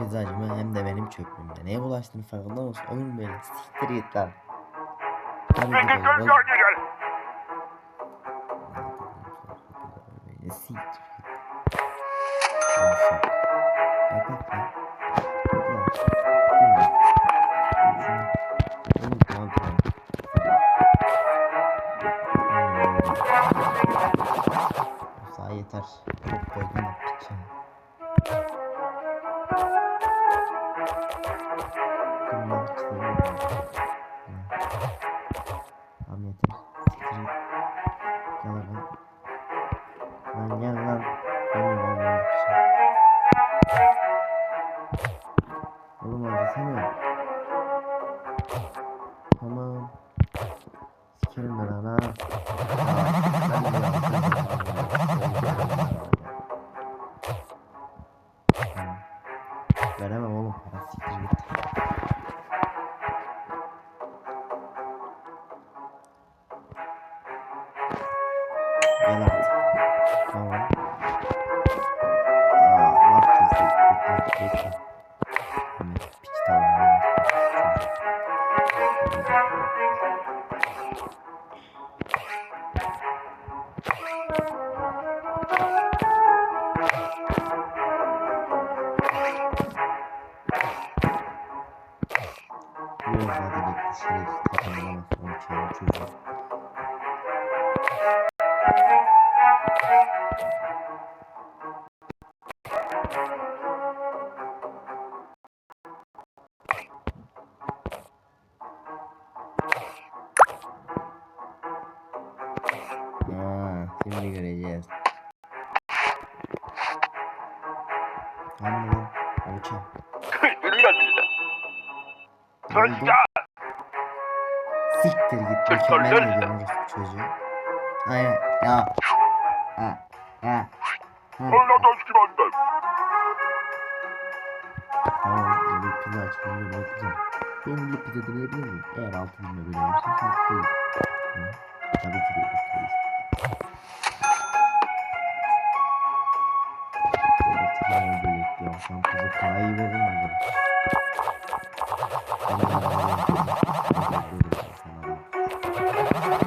Neymiş yeni bir pizzacı mı hem de benim çöplüğümde. Neye bulaştığını farkında mısın? Oyun böyle siktir git lan. Tabii ki böyle. oğlum. Böyle siktir git. Yeter. Çok koydum Sikerim Thank you. Diyorsun orospu çocuğu? Aynen. Ya. Ha. Ha. Anladım ki benden. Tamam. Yeni pizza. Yeni bir pizza. Benim bir pizza deneyebilir miyim? Eğer altı binme böyle olursa koy. Hı. Tabii ki de olur. Böyle böyle an kızı parayı verin mi? Ben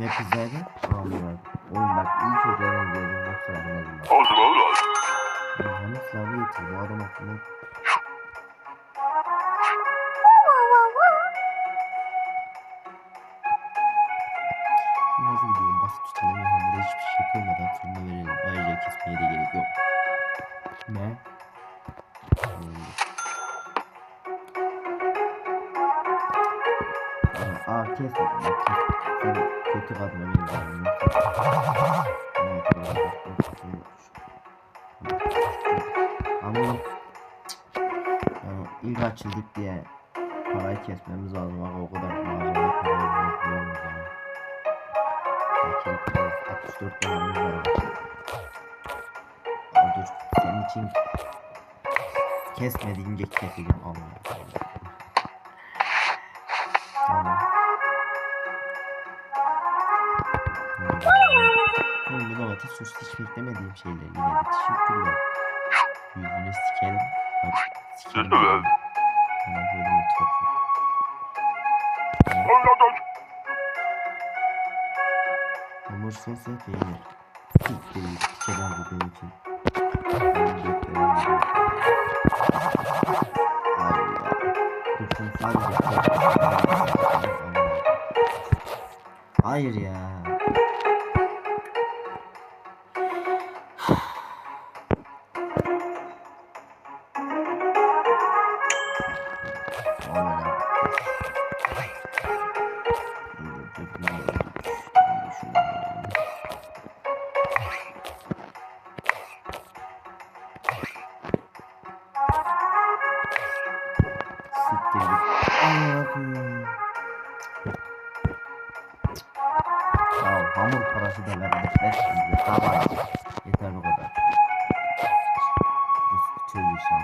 Ne pizzaydı? Anlıyorum. Oğlum bak iyi. Yoksa bilmezdim bak. O zaman ulan. Hani silahı getir. Bu adam aklıma. Nasıl gidiyorum? Basit tutalım ya. Hamura hiçbir şey koymadan fırına verelim. Ayrıca kesmeye de gerek yok. Ne? Aa, aa Ama ilk açıldık diye parayı kesmemiz lazım. O kadar malzeme para yapıyoruz yani. Fakirlik biraz 64 dolarımız var. Dur senin için kesme deyince keseceğim Allah. Tamam. Bu domates sos hiç beklemediğim şeyler yine de teşekkürler. Yüzünü sikerim. Bak sikerim. Bana böyle. Hamur sos ve peynir. Siktir git. Piçe benziyor benim için. Benim göklerim gidiyor. Allah. Sadece Hayır ya.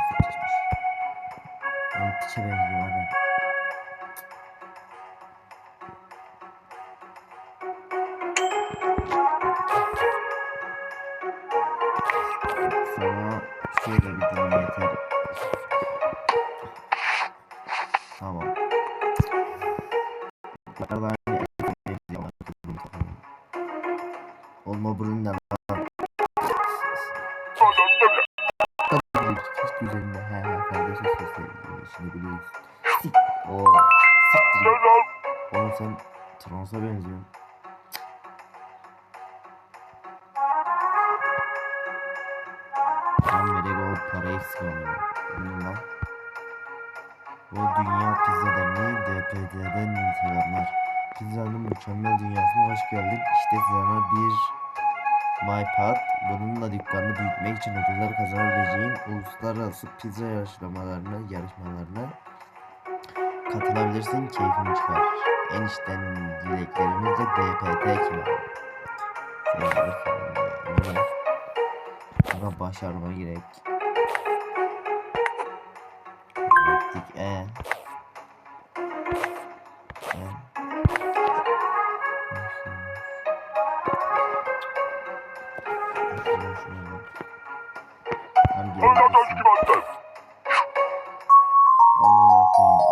Piçmiş. Oğlum piçe benziyor hadi. Verek o parayı sıkamıyor. Bu ne lan? Bu dünya pizzada ne? DPD'den selamlar. Pizzanın mükemmel dünyasına hoş geldin. İşte sana bir MyPad. Bununla dükkanını büyütmek için ödüller kazanabileceğin uluslararası pizza yarışmalarına, yarışmalarına katılabilirsin. Keyfini çıkar. Enişten dileklerimizle kimi? Sevgili sevgili. Buna başarma gerek. Ettik e. E.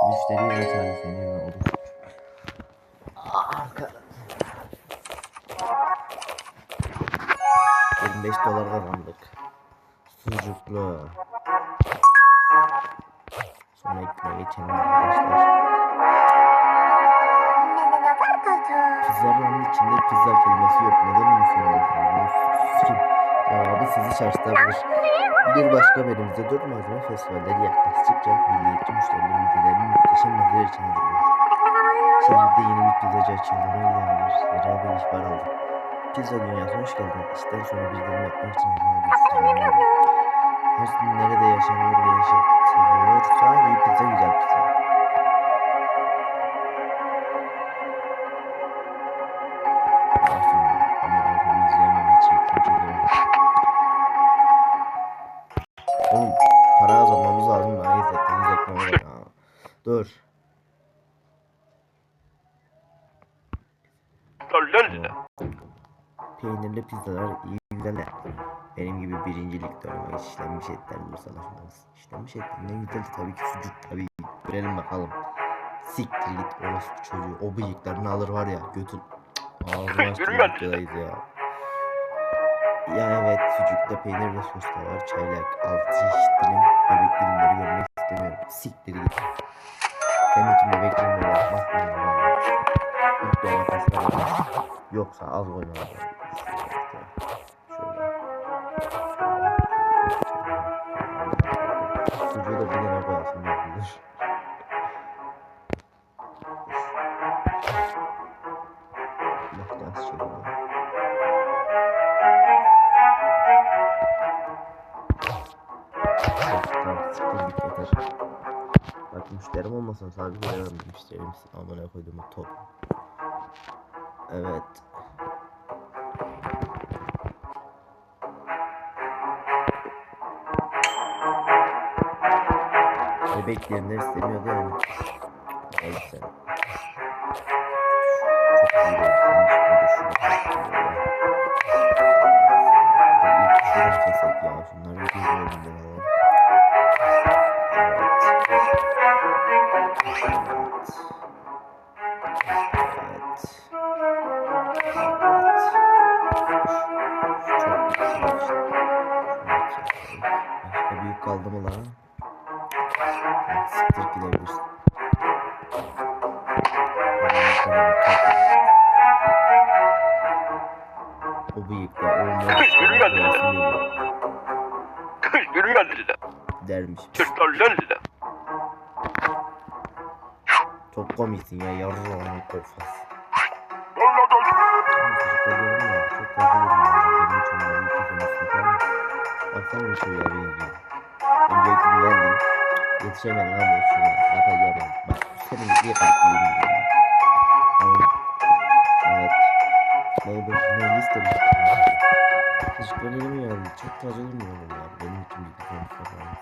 Müşteriye açar seni ve olur. Arka. 25 dolar kazandık. Sucuklu. Ekmeğe geçelim arkadaşlar. Pizzanın içinde pizza kelimesi yok. Neden söylüyorsunuz? Sikim. Cevabı sizi şaşırtabilir. Bir başka bölümümüzde dört malzeme festivalleri yaklaştıkça milliyetçi müşterilerin midelerini muhteşem mezeler için hazırlıyor. Şehirde yeni bir pizzacı açıldığına dair yara bir ihbar aldık. Pizza dünyasına hoş geldin. İşten sonra bir dilim yapmak için hazırlanıyoruz. Her nerede yaşanıyor ve yaşatılıyorsa iyi pizza güzel pizza. Ben çekiyorum. Oğlum para kazanmamız lazım bana izlettiğiniz ekmeğe bak ha. Dur. Peynirli pizzalar iyi güzeller. Benim gibi birincilikte olmak işlenmiş etler mırsalaşmaz. İşlenmiş etler ne güzel tabii ki sucuk tabii. Görelim bakalım. Siktir git orospu çocuğu. O bıyıklarını alır var ya götün. Ağzına açtığım Yürü lan. videodayız ya. Ya evet sucukta peynir ve sos da var. Çaylak, altı dilim, bebek dilimleri görmek istemiyorum. Siktir git. Senin için bebek dilimleri yapmak mı? Yoksa az koyma. Sucuğu da git yeter. Bak müşterim olmasın sadece veremem müşterim amına koydum top. Evet. Bebeklerini istemiyordu yani. Neyse. Çok iyi olmuş. İlk şuradan kesek ya. Şunları bir gözüne alalım. O bıyıkta o Yürü lan dedi. Yürü lan dedi. dermiş. Lan dedi. Çok komiksin ya yarrağımın kafası. Allah Allah. Çocuklar dedim ya çok dedim ya. Benim onların iki konusunda falan. Baksana bu çocuğa benziyor. Öncelikle geldim. Yetişemedim ama şuna. Yapacağım. Bak senin bir kalpliyim Çok fazla durmuyorum ya. Benim için bir konusunda falan.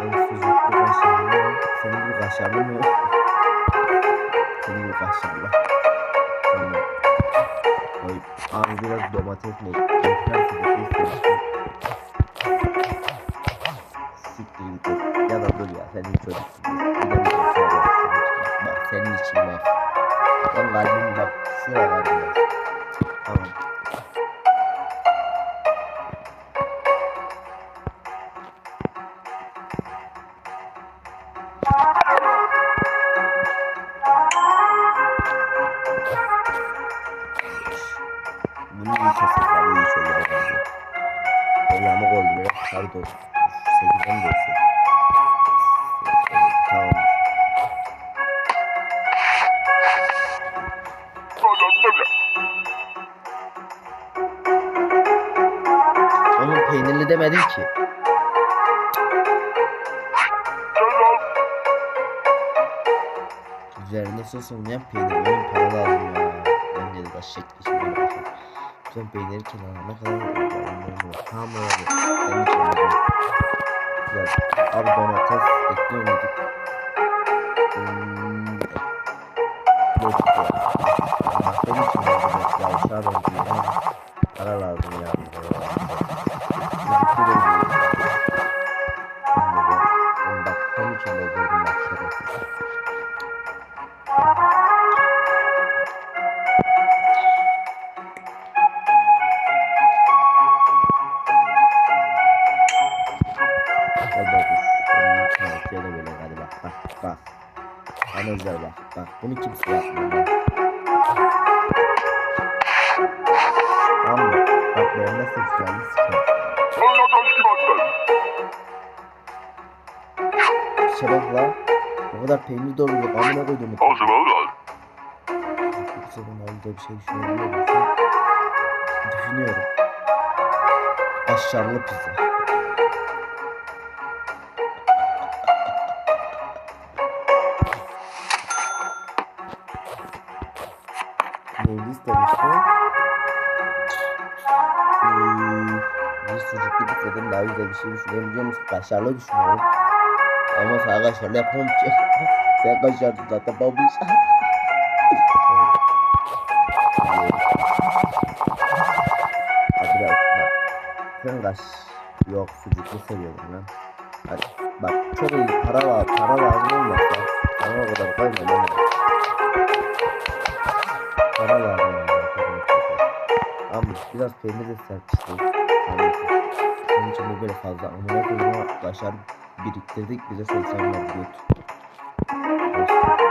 Ben sucuklu kaşarlı mı? Senin gibi kaşarlı mı? Senin gibi kaşarlı. Tamam. Koy. Abi biraz domates mi? Ekler sıkıntı istemiştim. Siktir git. Ya da dur ya senin çocuksun. Bir de bir şey. Bak senin için bak. Sen kalbim bak. Demedim ki. Üzerinde sos olmayan peynir. Onun para lazım ya. Ben de de şekli. Son peyniri kenara ne kadar? Tamam abi. İçin alacağım. Güzel. Abi domates ekliyor? Peynir doluyorduk. Amına koydum. O zaman lan. Ben halde bir şey düşünebiliyor musun? Düşünüyorum. Kaşarlı pizza. Neydi istemiştim? Hmm, bir sucuklu pizzadan daha güzel bir şey düşünüyorum biliyor musun? Kaşarlı düşünüyorum. Ama sana kaşarlı yapamam ki. Sen kaşarlı zaten babuş. Hadi bak. Sen kaş. Yok sucuklu seviyorum lan. Hadi bak çok iyi para var para lazım olmazsa sana o kadar koyma lan. Para lazım Ama biraz peynir de serpiştir. Tamam. Onun için bu böyle fazla amına koyma kaşar biriktirdik bize sosyallar göt. Thank you.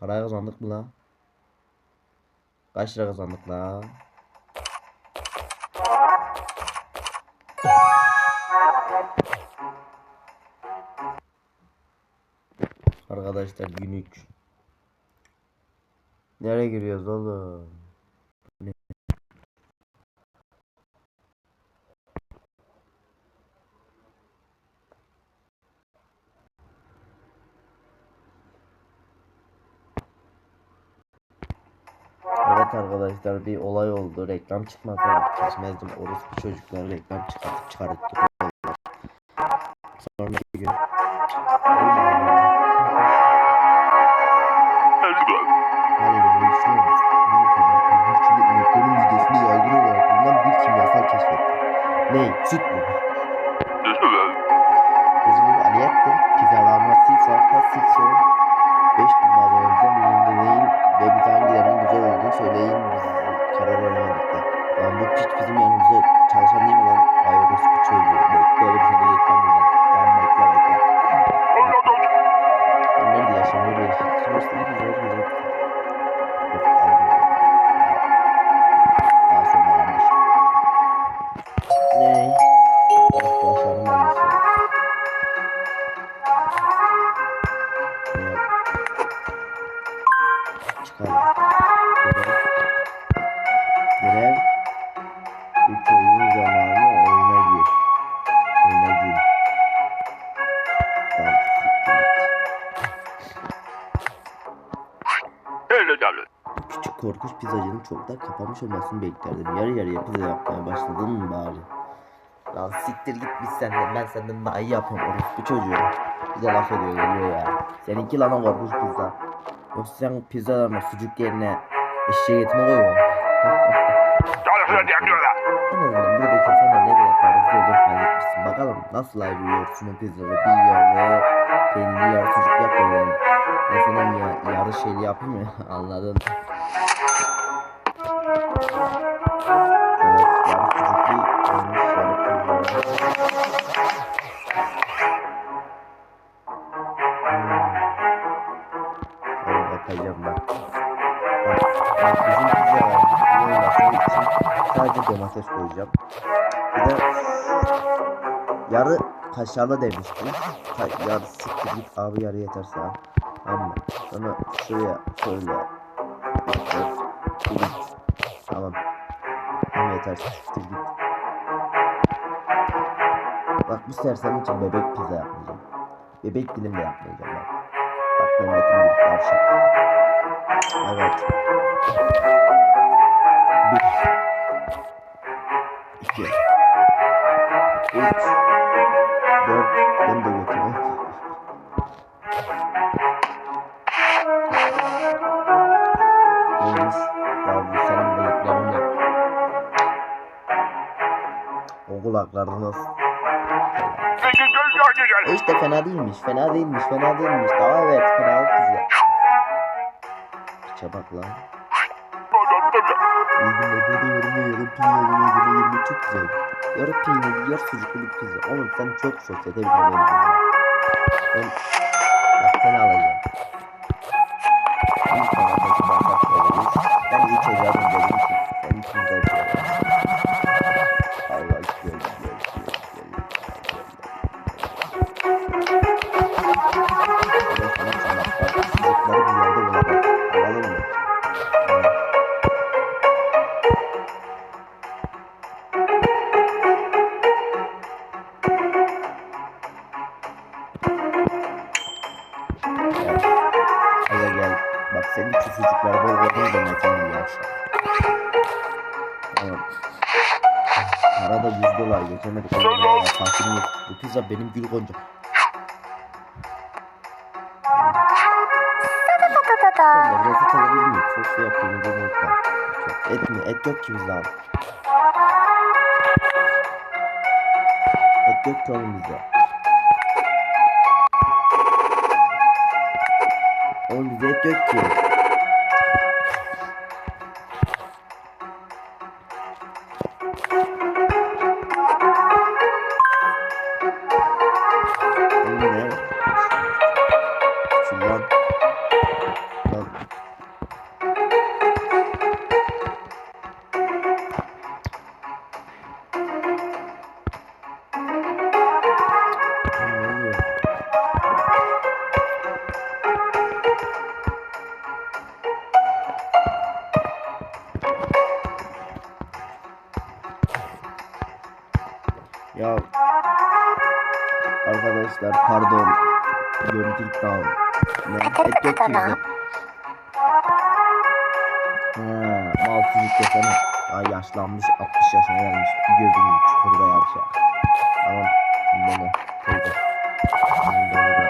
Para kazandık mı la? Kaç lira kazandık la? Arkadaşlar günlük. Nereye giriyoruz oğlum? Ne? Evet arkadaşlar bir olay oldu. Reklam çıkmadı. Kesmezdim. Orospu çocukları reklam çıkartıp çıkarttı. Sonraki gün. Korkunç pizzacının çoktan kapanmış olmasını beklerdim. Yarı yarıya pizza yapmaya başladın mı bari? Lan siktir git biz senden ben senden daha iyi yapıyorum orospu çocuğu. Bir de laf ediyor geliyor ya. Seninki lan korkunç pizza. Yoksa sen pizzalarına sucuk yerine eşeğe etme koyuyorsun. En azından buradaki insanlar ne kadar parası olduğunu fark etmişsin. Bakalım nasıl ayırıyorsun o pizzaları. Bir yarı peynirli yarı sucuk yap da yani. Ben senin ya, yarı şeyli yapayım mı? Anladın. Yarı kaşarlı demiştim. Ka yarı siktir git abi yarı yeterse. Tamam mı? Sonra şuraya şöyle. Bir, Tamam. Tamam yeter siktir git. Bak bu sersem için bebek pizza yapmayacağım. Bebek dilim de yapmayacağım bak. Bak Mehmet'in bir tavşan. Evet. Bir. İki. Üç. O kulakları nasıl? E işte fena değilmiş, fena değilmiş, fena değilmiş. Daha evet, fena güzel. Piçe bak lan. Günler, burada yorumda yarım peynirli yedirme yedirme çok güzel. Yarı peynirli, yarı sucuklu bir pizza. Oğlum sen çok sosyete bir benziyorsun. ya. Ben, bak seni alacağım. İlk sana peki bardak söyleriz. Ben iyi çocuğa benzedim ki. Senin için de Arada 100 dolar geçemedik. Sakin ol. Bu pizza benim gül goncam. Sonra lezzet alabilir miyim? Sos ve yapayım. Bunu unutma. Çok. Et mi? Et yok ki bizde abi. Et yok ki oğlum bizde. Oğlum bizde et yok ki. Ne? Et yok ki bizde. Ha, çocuk desene. Daha yaşlanmış 60 yaşına gelmiş. Bir gözünün çukurda. Tamam. Şimdi ne? Teyze. Şimdi burada.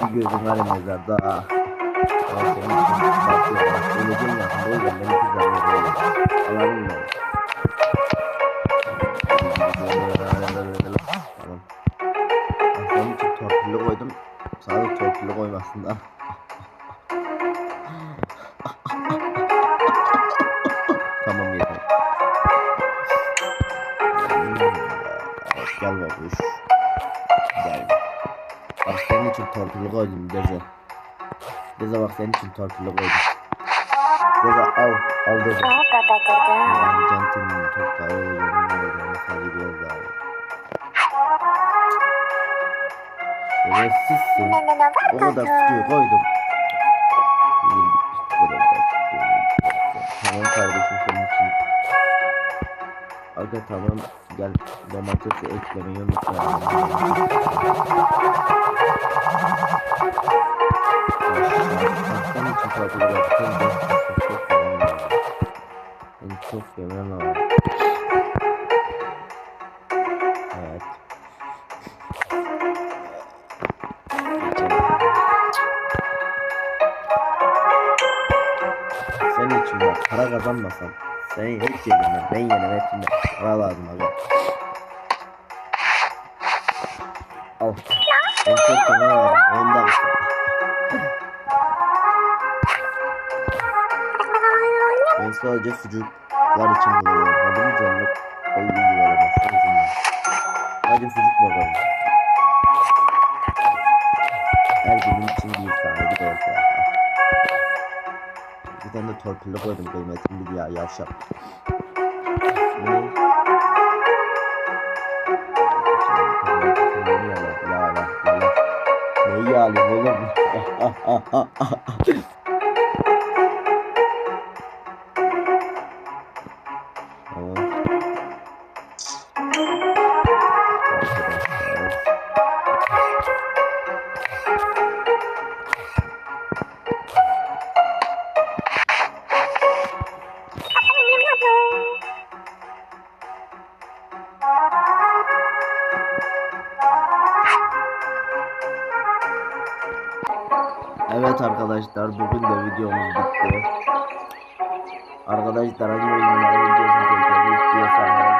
Bir gözün var ya mezarda. ha. Ben senin için bakıyorum. Bak öleceğim yakında. O yüzden beni kızlarına böyle. Anladın mı? Torpilli koydum. Deze al. Al Deze. Yani centilmen çok daha iyi olacağını olacağını sadece biraz daha iyi. Şerefsizsin. O kadar suyu koydum. Tamam kardeşim senin için. Aga tamam gel domatesi eklemeyi unutma. Çok yemem lazım. Evet. Senin için bak para kazanmasam seni hiç yedim ben yedim hepsinde para lazım abi. Al. Ben çok para lazım sadece sucuklar için buluyorum. Adını canlı koyu bilgi veremezsin yüzünden. Sadece sucuk bakalım. Her günün için bir tane bir de ortaya. Bir tane de torpilli koydum kıymetimi bil ya yavşak. Neyi yala yala yala. Neyi yalayım oğlum? arkadaşlar bugün de videomuz bitti. Arkadaşlar hangi oyunun videosunu çekmemi istiyorsanız